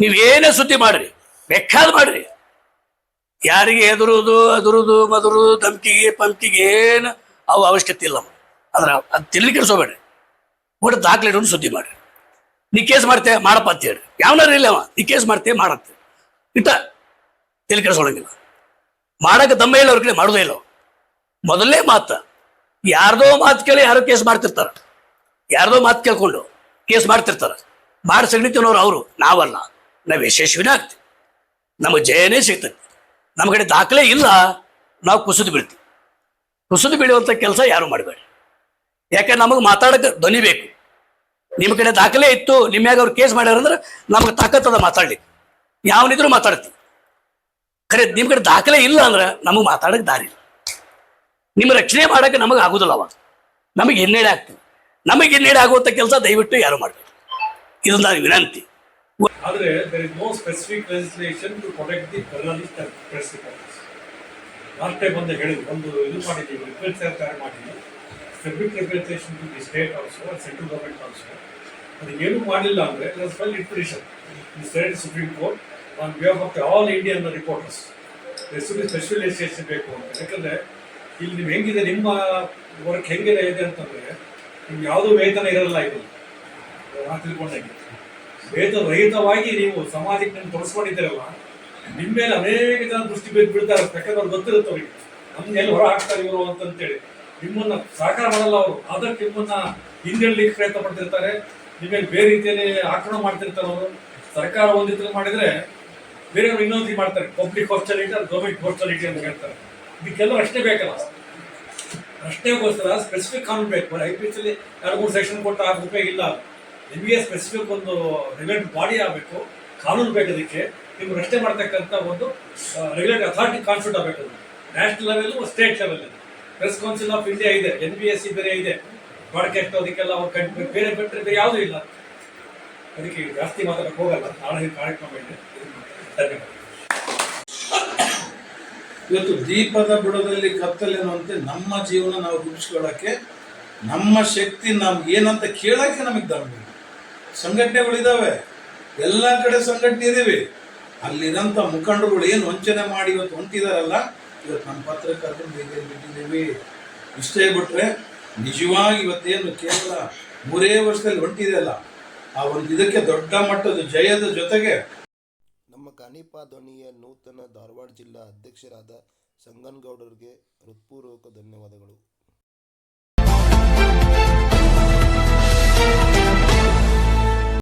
ನೀವೇನೇ ಸುದ್ದಿ ಮಾಡ್ರಿ, ಬೇಕಾದ್ ಮಾಡ್ರಿ. ಯಾರಿಗೆ ಎದುರುದು ಅದುರುದು ಮದುರುದು ಧಮ್ಕಿಗೆ, ಪಂಕಿಗೆ ಏನು ಅವು ಅವಶ್ಯಕತೆ ಇಲ್ಲ ಅದ್ರ ಅದು ತಿಳಿ ಕೆಡಿಸೋಬೇಡ್ರಿ ಒಟ್ಟು ದಾಖಲೆ ಸುದ್ದಿ ಮಾಡ್ರಿ. ನೀ ಕೇಸ್ ಮಾಡ್ತೆ, ಮಾಡಪ್ಪ ಅಂತ ಹೇಳಿ ಯಾವನಾರು ಇಲ್ಲ ಅವ, ನೀ ಕೇಸ್ ಮಾಡ್ತೆ, ಮಾಡತ್ತೆ. ಇಟ್ಟ ತಿಳಿ ಕೆಡಿಸೋಳಂಗಿಲ್ಲ ಮಾಡಕ್ಕೆ ದಮ್ಮ ಇಲ್ಲ ಅವ್ರ ಕಡೆ ಮಾಡೋದೇ ಇಲ್ಲ. ಮೊದಲನೇ ಮಾತು, ಯಾರ್ದೋ ಮಾತು ಕೇಳಿ ಯಾರೋ ಕೇಸ್ ಮಾಡ್ತಿರ್ತಾರ. ಯಾರ್ದೋ ಮಾತು ಕೇಳ್ಕೊಂಡು ಕೇಸ್ ಮಾಡ್ತಿರ್ತಾರ. ಮಾಡಿ ಸಗಣಿತಿನವ್ರು ಅವರು, ನಾವಲ್ಲ. ನಾವು ಯಶಸ್ವಿನೇ ಆಗ್ತೀವಿ ನಮಗೆ ಜಯನೇ ಸಿಗ್ತದೆ ನಮ್ಮ ಕಡೆ ದಾಖಲೆ ಇಲ್ಲ, ನಾವು ಕುಸಿದು ಬೀಳ್ತೀವಿ. ಕುಸಿದು ಬೀಳುವಂಥ ಕೆಲಸ ಯಾರು ಮಾಡಬೇಡಿ ಯಾಕೆ ನಮಗೆ ಮಾತಾಡಕ್ಕೆ ಧ್ವನಿ ಬೇಕು? ನಿಮ್ಮ ಕಡೆ ದಾಖಲೆ ಇತ್ತು ನಿಮ್ಮ ಅವ್ರು ಕೇಸ್ ಮಾಡ್ಯಾರ ಅಂದ್ರೆ ನಮಗೆ ತಾಕತ್ತದ ಮಾತಾಡ್ಲಿಕ್ಕೆ. ಯಾವನಿದ್ರು ಮಾತಾಡ್ತೀವಿ. ಖರೆ ನಿಮ್ಮ ಕಡೆ ದಾಖಲೆ ಇಲ್ಲ ಅಂದ್ರೆ ನಮಗೆ ಮಾತಾಡಕ್ಕೆ ದಾರಿ ಇಲ್ಲ. ನಿಮ್ಮ ರಕ್ಷಣೆ ಮಾಡಕ್ಕೆ ನಮಗೆ ಆಗುದಿಲ್ಲ ಅವಾಗ. ನಮಗೆ ಹಿನ್ನಡೆ ಆಗ್ತದೆ. ನಮಗೆ ಹಿನ್ನಡೆ ಆಗುವಂಥ ಕೆಲಸ ದಯವಿಟ್ಟು ಯಾರು ಮಾಡಬೇಕು ಇದು ನಾನು ವಿನಂತಿ. ಆದರೆ there is no specific legislation to protect the journalist and press reporters. Last time ಒಂದು ಹೇಳಿದ್ರು, ಒಂದು ಇದು ಮಾಡಿದ್ದೀವಿ ರಿಪೇರ್ ತಯಾರು ಮಾಡಿದ್ದೀವಿ. Submit reputation to the state also central government also ಅದು ಏನು ಮಾಡಿಲ್ಲ ಅಂದರೆ file it petition the state supreme court on behalf of the all Indian reporters special legislation ಬೇಕು ಅಂತ. ಯಾಕಂದರೆ ಇಲ್ಲಿ ನೀವು ಹೆಂಗಿದೆ, ನಿಮ್ಮ ವರ್ಕ್ ಹೆಂಗಿದೆ, ಇದೆ ಅಂತಂದರೆ ನಿಮ್ಗೆ ಯಾವುದೂ ವೇತನ ಇರಲ್ಲ ಇದು. ನಾನು ತಿಳ್ಕೊಂಡಾಗೆ. ವೇತನ ರಹಿತವಾಗಿ ನೀವು ಸಮಾಜಕ್ಕೆ ನೀವು ತೊಡಸ್ಕೊಂಡಿದ್ದೀರಲ್ಲ ನಿಮ್ಮ ಮೇಲೆ ಅನೇಕ ಜನ ದೃಷ್ಟಿ ಬೇರೆ ಬಿಡ್ತಾರೆ ಯಾಕಂದ್ರೆ ಅವ್ರು ಗೊತ್ತಿರುತ್ತೆ ಅವ್ರಿಗೆ. ನಮ್ಗೆ ಎಲ್ಲಿ ಹೊರ ಹಾಕ್ತಾರೆ ಇವರು ಅಂತಂತೇಳಿ. ನಿಮ್ಮನ್ನ ಸಹಕಾರ ಮಾಡಲ್ಲ ಅವರು. ಅದಕ್ಕೆ ನಿಮ್ಮನ್ನ ಹಿಂದೆಳ್ಲಿಕ್ಕೆ ಪ್ರಯತ್ನ ಪಡ್ತಿರ್ತಾರೆ. ನಿಮಗೆ ಬೇರೆ ರೀತಿಯಲ್ಲಿ ಆಕ್ರಮಣ ಮಾಡ್ತಿರ್ತಾರೆ ಅವರು. ಸರ್ಕಾರ ಒಂದಿತ್ತು ಮಾಡಿದ್ರೆ ಬೇರೆ ಇನ್ನೊಂದು ಮಾಡ್ತಾರೆ. ಪಬ್ಲಿಕ್ ಹಾಸ್ಟಾಲಿಟಿ ಅದು ಗೌರ್ಮೆಂಟ್ ಹಾಸ್ಟಾಲಿಟಿ ಅಂತ ಹೇಳ್ತಾರೆ. ಇದಕ್ಕೆಲ್ಲ ಅಷ್ಟೇ ಬೇಕಲ್ಲ. ಪ್ರಶ್ನೆಗೋಸ್ಕರ ಸ್ಪೆಸಿಫಿಕ್ ಕಾನೂನು ಬೇಕು. ಐ ಪಿ ಎಸ್ ಅಲ್ಲಿ ಎರಡು, ಮೂರು ಸೆಕ್ಷನ್ ಕೊಟ್ಟು ಆಗ ಉಪಯೋಗ ಇಲ್ಲ. ನಿಮಗೆ ಸ್ಪೆಸಿಫಿಕ್ ಒಂದು ರೆಗ್ಯುಲೇಟ್ ಬಾಡಿ ಆಗಬೇಕು, ಕಾನೂನು ಬೇಕು ಅದಕ್ಕೆ ನೀವು ರಕ್ಷಣೆ ಮಾಡ್ತಕ್ಕಂಥ ಒಂದು ರೆಗ್ಯುಲೇಟ್ ಅಥಾರಿಟಿ ಕಾನ್ಸ್ಟಿಟ್ಯೂಟ್ ಆಗಬೇಕು. National level state level press council of India ಇದೆ ಎನ್ ಬಿ ಎಸ್ ಸಿ ಬೇರೆ ಇದೆ. ಬ್ರಾಡ್ಕಾಸ್ಟ್ ಅದಕ್ಕೆಲ್ಲ ಅವ್ರು ಕಟ್ ಬೇರೆ ಬಿಟ್ಟರೆ ಬೇರೆ ಯಾವುದೂ ಇಲ್ಲ. ಅದಕ್ಕೆ ಜಾಸ್ತಿ ಮಾತಾಡಕ್ಕೆ ಹೋಗಲ್ಲ. ನಾಳೆ ಕಾರ್ಯಕ್ರಮ ಇದೆ. ಇವತ್ತು ದೀಪದ ಬುಡದಲ್ಲಿ ಕತ್ತಲೇನುವಂತೆ ನಮ್ಮ ಜೀವನ ನಾವು ರೂಪಿಸ್ಕೊಳ್ಳೋಕ್ಕೆ ನಮ್ಮ ಶಕ್ತಿ ನಮ್ಗೆ ಏನಂತ ಕೇಳಕ್ಕೆ ನಮಗೆ ದಮ್ ಬೇಕು. ಸಂಘಟನೆಗಳಿದಾವೆ ಎಲ್ಲ ಕಡೆ ಸಂಘಟನೆ ಇದ್ದೀವಿ ಅಲ್ಲಿರಂತ ಮುಖಂಡರುಗಳು ಏನು ವಂಚನೆ ಮಾಡಿ ಇವತ್ತು ಹೊಂಟಿದಾರಲ್ಲ, ಇವತ್ತು ನಮ್ಮ ಪತ್ರಕರ್ತರು ಬೇಗ ಬಿಟ್ಟಿದ್ದೀವಿ. ಇಷ್ಟೇ ಬಿಟ್ಟರೆ ನಿಜವಾಗಿ ಇವತ್ತೇನು ಕೇವಲ ಮೂರೇ ವರ್ಷದಲ್ಲಿ ಹೊಂಟಿದೆಯಲ್ಲ ಆ ಒಂದು ಇದಕ್ಕೆ ದೊಡ್ಡ ಮಟ್ಟದ ಜಯದ ಜೊತೆಗೆ ನಮ್ಮ ಕಾನಿಪಾ ಧ್ವನಿಯ ನೂತನ ಧಾರವಾಡ ಜಿಲ್ಲಾ ಅಧ್ಯಕ್ಷರಾದ ಸಂಗನಗೌಡರಿಗೆ ಹೃತ್ಪೂರ್ವಕ ಧನ್ಯವಾದಗಳು.